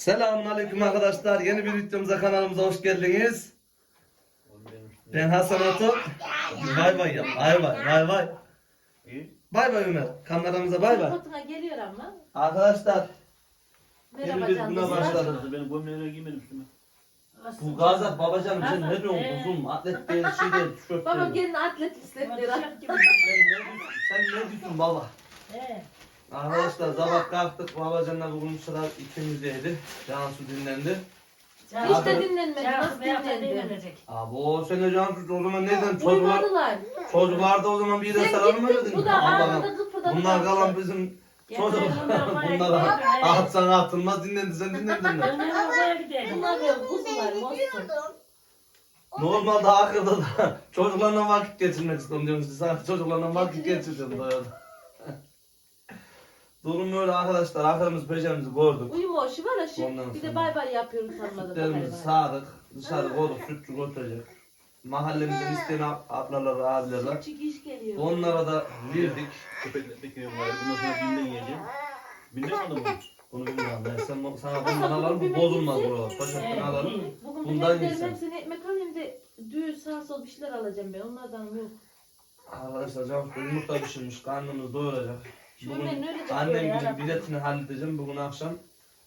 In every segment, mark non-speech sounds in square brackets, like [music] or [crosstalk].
Selamünaleyküm arkadaşlar. Yeni bir videomuza kanalımıza hoş geldiniz. Ben Hasan Atok. Bay bay yap. Bay bay. Bay bay. Bay bay Ömer. Kameramıza bay bay. Geliyor ama. Arkadaşlar Merhaba biz canım. buna başladık. Nasıl benim gömleğime giymedim üstüme. bu Gazap babacanım sen ne diyorsun Ee. kuzum? Atlet değil şey değil. Tişört Baba değil. gelin atlet istediler. Sen ne diyorsun? Sen ne diyorsun baba? He. Arkadaşlar sabah kalktık babacanla bugün sıra ikimiz yedi. Cansu dinlendi. Hiç de dinlenmedi. Nasıl dinlendi? Abi o sene Cansu o zaman neden çocuklar Uyumadılar. çocuklar da o zaman bir de Sen sarılma gittin. dedin. Bu da kıpırdadı. Bunlar kalan bizim çocuk. bunlar bayağı Bunlar gidiyor. [laughs] atsan atılmaz dinlendi sen dinlendin mi? Ömer babaya gidelim. Bunlar böyle kuzular, mostur. Normalde akılda da [laughs] çocuklarla vakit geçirmek istiyorum diyorum size. Çocuklarla vakit geçireceğim doyalım. Durum öyle arkadaşlar. Aklımız peşemizi gördük. Uyuma hoşu var. Ondan Bir de sonra- bay bay yapıyoruz sanmadım. Sütlerimizi sağdık. Dışarı koyduk. Sütçü götürecek. Mahallemizden isteyen ab- ablalar, abiler. Küçük iş geliyor. Onlara da verdik. Köpekle bekliyorum var. Bundan sonra binden yiyeceğim. Binden mi aldım bunu? Bilmiyorum ben. Sen, sana bundan alalım. Bu bozulmaz buralar. Poşetten alalım. Bugün Bundan Bundan yesen. hepsini ekmek alayım da düğün sağ sol bir şeyler alacağım ben. Onlardan yok. Arkadaşlar da yumurta pişirmiş. Karnımız doyuracak. Bugün öyle annem gibi biletini halledeceğim. Bugün akşam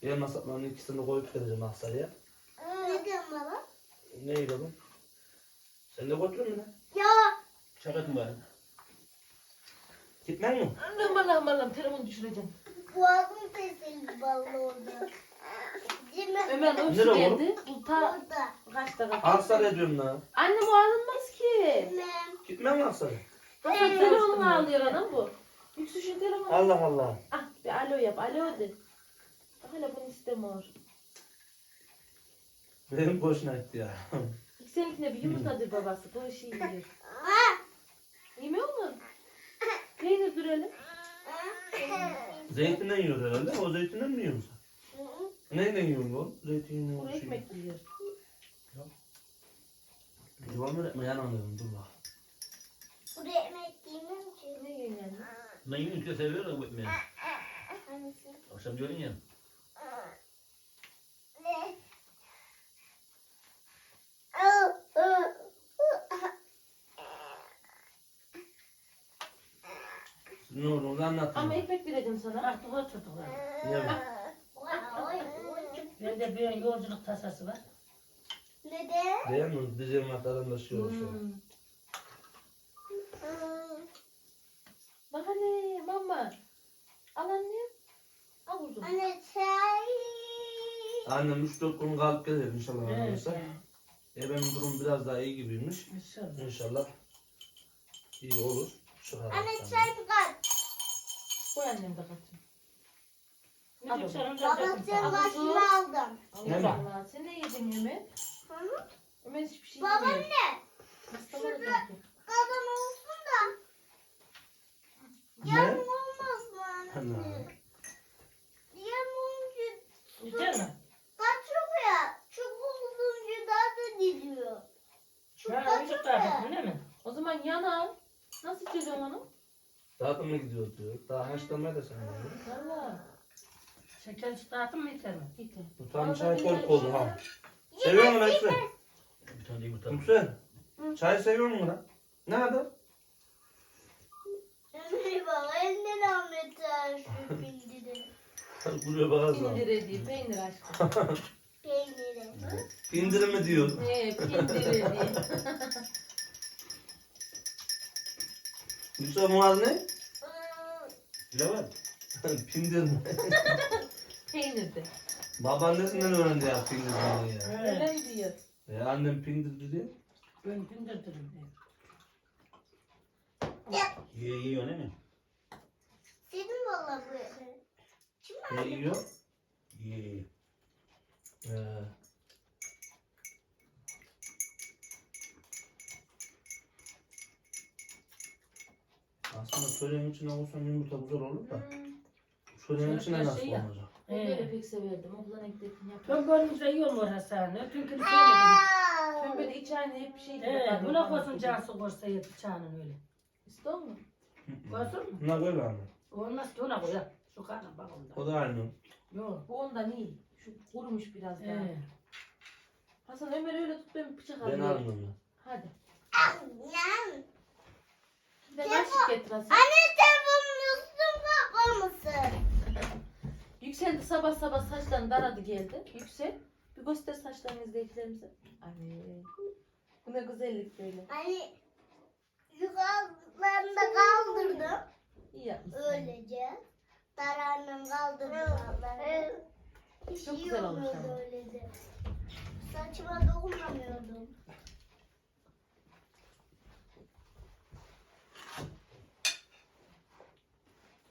elma saplarının ikisini koyup geleceğim Aksaray'a. Ne diyorsun baba? Neydi bu? Sen de götürür mü lan? Ya Şakatım var. Gitmen mi? Aman aman aman telefonu düşüreceğim. boğazım kesildi vallahi orada. Ömer öpsü oğlum? geldi. Bu ta Orada. kaç dakika? Aksaray'a diyorum lan. Annem o alınmaz ki. Bilmem. Gitmen mi Aksaray'a? Hasan telefonunu alıyor anam bu. Telefonu. Allah Allah. Ah bir alo yap. Alo de. Hele bunu istemiyor. Benim boşuna gitti ya. Seninkine bir yumurtadır babası. Bu işi yiyor. Yemiyor mu? Peynir dürelim. Zeytinden yiyor herhalde. O zeytinden mi? Hı hı. Neyle yiyorsun bu? Zeytinle Kuru şey. ekmek yiyor. Devam etme yanamıyorum dur bak. Buraya yemek yiyemem ki. Ne yiyorsun Ben yine seviyorum bu ekmeği. Hangisi? Akşam diyorsun ya. Ne? Ne olduğunuzu anlatın. Ama ekmek vereceğim sana. Artık oturduk. Yeme. Oy, oy. Bende bir yolculuk tasası var. Neden? Değil mi? Dizim atlarında şey olur. Hmm. Bak anne mama. Al anne. Al kuzum. Anne çay. Annem 3-4 gün kalıp gelir inşallah Evet. arkadaşlar. E benim durum biraz daha iyi gibiymiş. İnşallah. İnşallah iyi olur. Çıkar. Anne çay mı kat? Koy annem de katın. Babasının dedim. başını aldım. Ne mi? Allah sen ne yedin Ömer? Hı hı. Ömer hiçbir şey Babam yemiyor. ne? Şurada- döndü. Kazan olsun da. Ne? Yarım olmaz mı anne? Yarım olunca Yeter mi? kaçıyor ya. Çok olunca daha da gidiyor. Çok Ha, kaçıyor müzik ya. değil mi? O zaman yanar. Nasıl içeceğim onu? Dağıtım mı gidiyor diyor. Daha haşlamaya da sen diyor. Valla. Şeker çıkartın mı yeter mi? Gitti. Bu tam çay koyup oldu ha. Seviyor musun Esra? Bir tane. Çay seviyor musun lan? Nerede? Ömer baba elinden almışlar şu pindiri. Buraya. Pindire değil, peynir aşkım. Peyniri. Pindir mi diyor? Ne, pindire değil. Yüksel Muaz ne? Hmm, Bile var. [laughs] Pindir mi? Peynir de. Babaannesinden öğrendi ya pindir diye ya. Evet. Öyle mi diyor? E annem pindir dedi. Ben pindirdirim diye. Ye yiyor değil mi? Senin valla bu. Kim Ne yiyor? Ye. Ee, aslında çöreğin içine olsan yumurta güzel olur da. Çöreğin içine Çörek nasıl şey ya. olacak? Ben böyle Evet. pek severdim. Okuldan yapar. Ben görünce yiyorum o Hasan'ı. Öpünkünü söyledim. Ben böyle iç aynı hep bir şey Evet, buna koysun Cansu korsa yedi bıçağının öyle. İstiyor musun? Koysun mu? Buna böyle anne. Olmaz ki ona koy. Şu bak onda. O da aynı. Yok. Bu ondan iyi. Şu kurumuş biraz daha. He. Hasan Ömer öyle tut ben bıçak Ben alayım. aldım onu. Hadi. Annem. Bir de kaşık getir Hasan. Anne telefonun üstüne kapar mısın? [laughs] Yükseldi sabah sabah saçlarını daradı geldi. Yüksel. Bir göster saçlarını izleyicilerimize. Anne. Bu ne güzellik böyle. Hani yukarılarını da kaldırdım. İyi yapmışsın. Öylece. Taranım kaldırdım onları. Hiç Çok iyi güzel olmuş ama. öylece. Saçıma dokunamıyordum.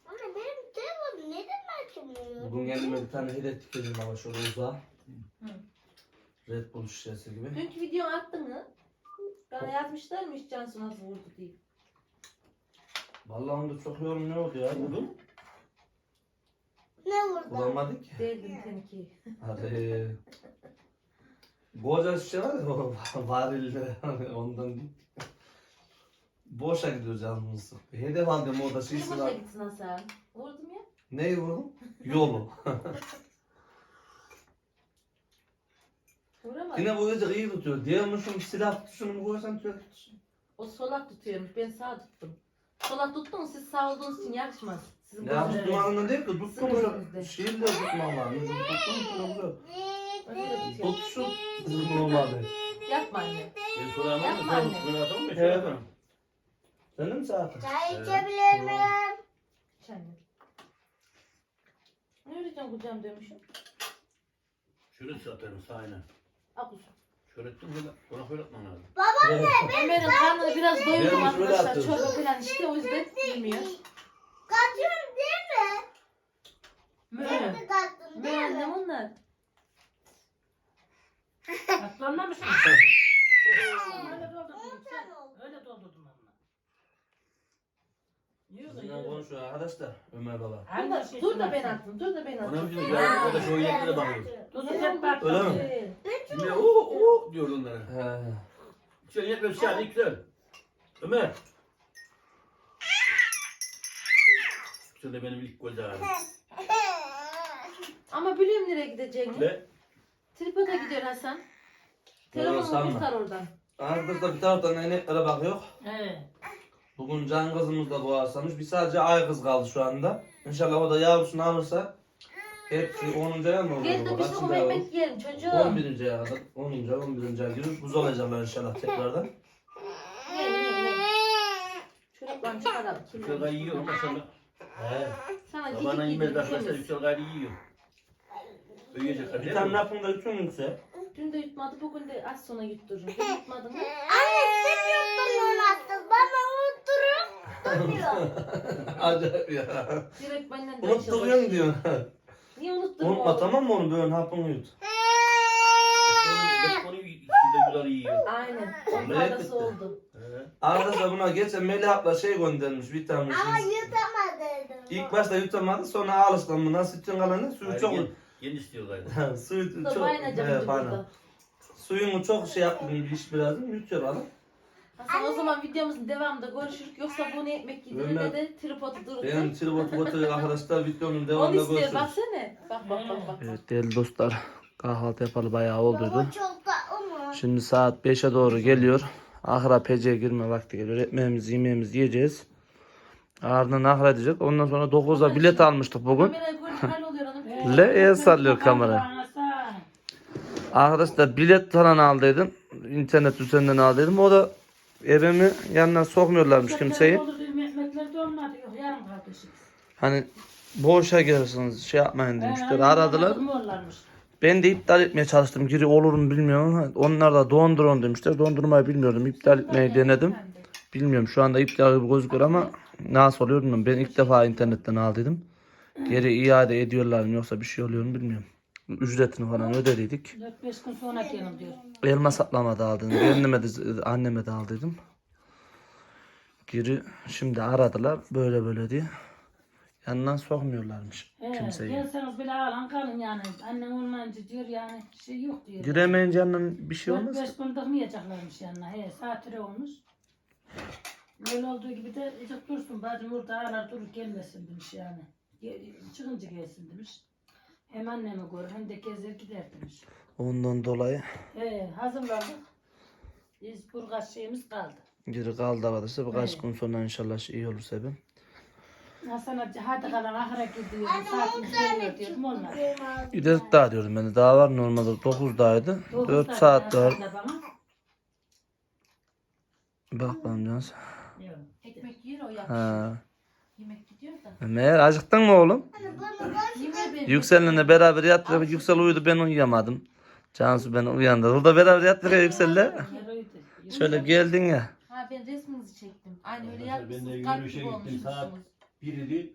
Anne benim telefonum neden açılmıyor? Bugün kendime bir tane hile dikeceğim ama şöyle uzağa. Hı. Red Bull şişesi gibi. Dünkü videonu attın mı? Bana yazmışlar mı hiç Cansu nasıl vurdu diye. Vallahi onda çok yorum ne oldu ya? Buldum. Ne vurdu? Bulamadık ki. Değildim seninki. Hadi. Koca şişe var ya o varilde [laughs] ondan değil. Boşa gidiyor canımız. Hedef aldım orada boşa var. gitsin Hasan. Vurdum ya. Neyi vurdum? Yolu. [laughs] Vuramadım. Yine bu gece iyi tutuyor. Diyormuşum silah tutuşunu mu koysan tüyo tutuşunu. O solak tutuyormuş. Ben sağ tuttum. Solak tuttum siz sağ olduğunuz için yakışmaz. Sizin Ya tutmanın değil ki var. Tuttum mu? Öyle tutuyor. Tutuşun tuttum olmadı. Yapma anne. Ben sorarım Yapma ama anne. ben adamım ya. Evet. Şey yaparım. Sen de mi saatin? Çay içebilir miyim? Hiç anne. Ne öğreteceğim kucağım demişim. Şöyle satarım sahine. Al. Şöyle ettim böyle. Ona şöyle atman lazım. Ömer'in karnını biraz doyurdum Ben şöyle arkadaşlar. yaptım. Çorba falan işte o yüzden bilmiyor. Katıyorum değil mi? Mö. Ben de kattım Mö değil onlar. Atlanmamış mı? Öyle doldurdum. Sen. Öyle doldurdum ama. Da Bizimle yiyor. konuşuyor arkadaşlar Ömer baba. Dur Hangi da, şey dur da ben attım. Dur da ben Ona attım. bizim yarın orada şu yetlere bakıyoruz. Tuzu hep baktım. Öyle mi? Şimdi o o diyor onlara. He. Şöyle yetme bir şey hadi güzel. Ömer. Şöyle benim ilk gol abi. Ama biliyorum nereye gideceğini. Ve Tripoda gidiyor Hasan. Telefonu sanma. kurtar oradan. Arkadaşlar bir taraftan eneklere bakıyor. He. Bugün can kızımız da boğazlamış. Bir sadece ay kız kaldı şu anda. İnşallah o da yavrusunu alırsa hepsi 10. aya mı olur? Gel de baba? bir Kaçıncı soğuk ay olur? ekmek yiyelim çocuğum. 11. aya kadar. 10. ay 11. aya girer. Buz olacaklar inşallah tekrardan. Ne ne ne. Çocuklar çıkaralım. Yüksel gayrı yiyor sonra. He. Sana Babana giydik yemez giydik arkadaşlar temiz. Yüksel gayrı yiyor. Büyüyecek Bir tane yapımda bütün yüksek. Dün de yutmadı bugün de az sonra yuttururum. Dün yutmadın mı? [laughs] Anne sen yoktun onu attın. Bana unutturup tutuyor. [laughs] Acayip ya. Direkt benden de Unutturuyorsun diyor. Niye unuttun Unutma oğlum? tamam mı onu böyle hapını yut. Onu ikisi de güzel yiyor. Aynen. Çok Ne faydası bitti? oldu. He. Arkadaşlar buna geçen Melih abla şey göndermiş vitamin. Ama şey. yutamadıydım. İlk başta yutamadı sonra alıştı mı nasıl sütün kalanı suyu Hayır, çok Yeni, yeni istiyor gayrı. [laughs] suyu çok şimdi bana. burada. Suyunu çok şey bir iş birazım yutuyor adam. Hasan o zaman videomuzun devamında görüşürük. Yoksa bu ne ekmek yedirir Ömer- ne de tripodu durur. Benim tribot botu [laughs] arkadaşlar videonun Onu devamında istiyor görüşürüz. baksana. Bak bak bak bak. Evet değerli dostlar kahvaltı yapalı bayağı olduydu. Baba çok tatlı mı? Şimdi saat 5'e doğru geliyor. Ahıra peceye girme vakti geliyor. Ekmeğimizi yemeğimizi yiyeceğiz. Ardından ahıra edecek. Ondan sonra 9'da bilet almıştık bugün. Kamerayı Le el sallıyor kamera. Arkadaşlar bilet falan aldıydım. İnternet üzerinden aldıydım. O da evimi yanına sokmuyorlarmış kimseyi. Hani boşa gelirsiniz şey yapmayın demişler. Aradılar. Ben de iptal etmeye çalıştım. Giri olur mu bilmiyorum onlar da dondurun demişler. Dondurmayı bilmiyordum. İptal etmeyi denedim. Bilmiyorum şu anda iptal gibi gözüküyor ama nasıl oluyor bilmiyorum. Ben ilk defa internetten aldıydım. Geri iade ediyorlar mı yoksa bir şey oluyor mu bilmiyorum. Ücretini falan ödediydik. 4-5 gün sonra gelin diyor. Elma saplama da aldıydım. Anneme de, anneme de aldıydım. Geri şimdi aradılar böyle böyle diye. Yanından sokmuyorlarmış He, kimseyi. gelseniz bile ağlan kalın yani. Annem olmayınca diyor yani şey yok diyor. Giremeyince yanından bir şey olmaz. 4-5 gün tıkmayacaklarmış yanına. He, saatire olmuş. Böyle olduğu gibi de ecik dursun. Bacım orada ağlar durur gelmesin demiş yani. Çıkınca gelsin demiş. Hem annemi görür hem de gezer giderdim. Ondan dolayı He, hazırladık. Biz burgaz şeyimiz kaldı. geri kaldı arkadaşlar. Birkaç Evet. gün sonra inşallah iyi olursa ben. Hasan amca hadi kalan ahıra gidiyor. Saatimiz geliyor diyordum olmadı. Giderik daha diyorum ben de. Daha var normalde 9'daydı. Dokuz 4 saat daha. Bak bana biraz. Yok. Ekmek yiyor o yapmış. Ha. Yemek gidiyor da. Meğer acıktın mı oğlum? Yeme beni. Yüksel'le beraber yattık. Yüksel uyudu ben uyuyamadım. Cansu ben uyandı. Burada beraber yattık ya Yüksel'le. Şöyle geldin ya. Ha ben resminizi çektim. Aynı öyle ben de yapmışsınız. Kalp yürüyüşe gibi gittim, saat- olmuşsunuz. Bir idi.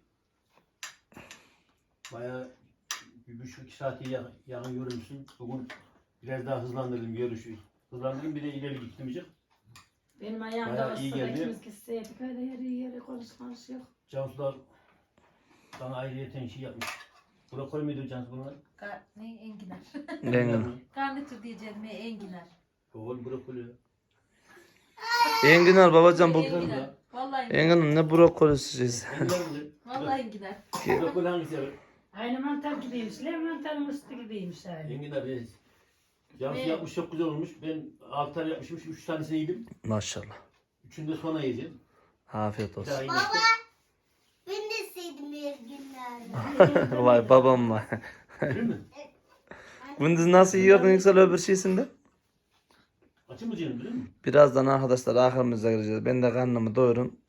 Bayağı bir buçuk iki saati ya- yakın yürümüşsün. Bugün biraz daha hızlandırdım yürüyüşü. Hızlandırdım bir de ileri gittim için. Benim ayağımda Bayağı iyi da geldi. ikimiz gitseydik öyle yeri yeri konuşmamış yok. Cansular bana ayrıyeten şey yapmış. Brokoli miydi Cansu bunlar? Ka- ne enginar. Engin. [laughs] Garnitür diyeceğim ne enginar. Brokoli brokoli. Enginar babacan bu. Enginar. Vallahi enginar. Engin'in ne brokolisiz. Enginar mıydı? Vallahi enginar. Brokoli hangisi? Aynı mantar gibiymişler, mantarın üstü gibiymiş aynı. Enginar evet. Cansu Ne? yapmış çok güzel olmuş. Ben altı tane yapmışım. Üç tanesini yedim. Maşallah. Üçünü de sonra yiyeceğim. Afiyet Bir olsun. daha yemek. Ben de sevdim bir günlerde. [laughs] Vay babam vay. Değil mi? Gündüz nasıl yiyordun Yüksel öbür şeysinde? Açın mı canım değil mi? Birazdan arkadaşlar ahırımıza gireceğiz. Ben de karnımı doyurun.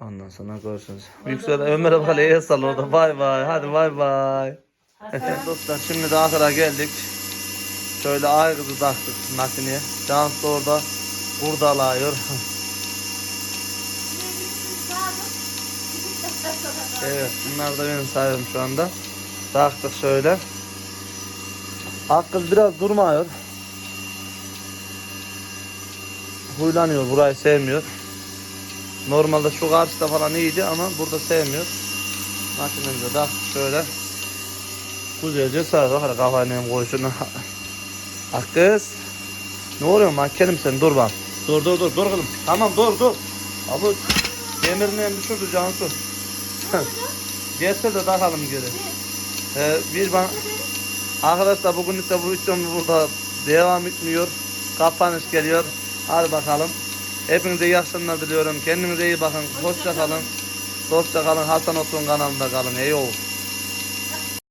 Ondan sonra görüşürüz. Yüksel Ömer'e bak el sal orada. Bay bay. Hadi bay bay. Evet dostlar şimdi de ahıra geldik. Şöyle aygızı taktık makineye. Cansu da orada hurdalıyor. [laughs] evet bunlar da benim sahibim şu anda. Taktık şöyle. Hakkız biraz durmuyor. Huylanıyor burayı sevmiyor. Normalde şu karşıda falan iyiydi ama burada sevmiyor. Makinemize taktık şöyle. Güzelce sardı. Hadi kafayla [laughs] koy şunu. Hakkız. Ne oluyor makenim sen dur bak. Dur dur dur dur kızım. Tamam dur dur. Abi demirini düşürdü Cansu. [laughs] Gelse de takalım geri. Ee, bir bak. Arkadaşlar bugün ise bu videomuz burada devam etmiyor. Kapanış geliyor. Hadi bakalım. Hepinize iyi akşamlar diliyorum. Kendinize iyi bakın. Hoşça kalın. Dostça kalın. Hasan Otun kanalında kalın. Ey oğul.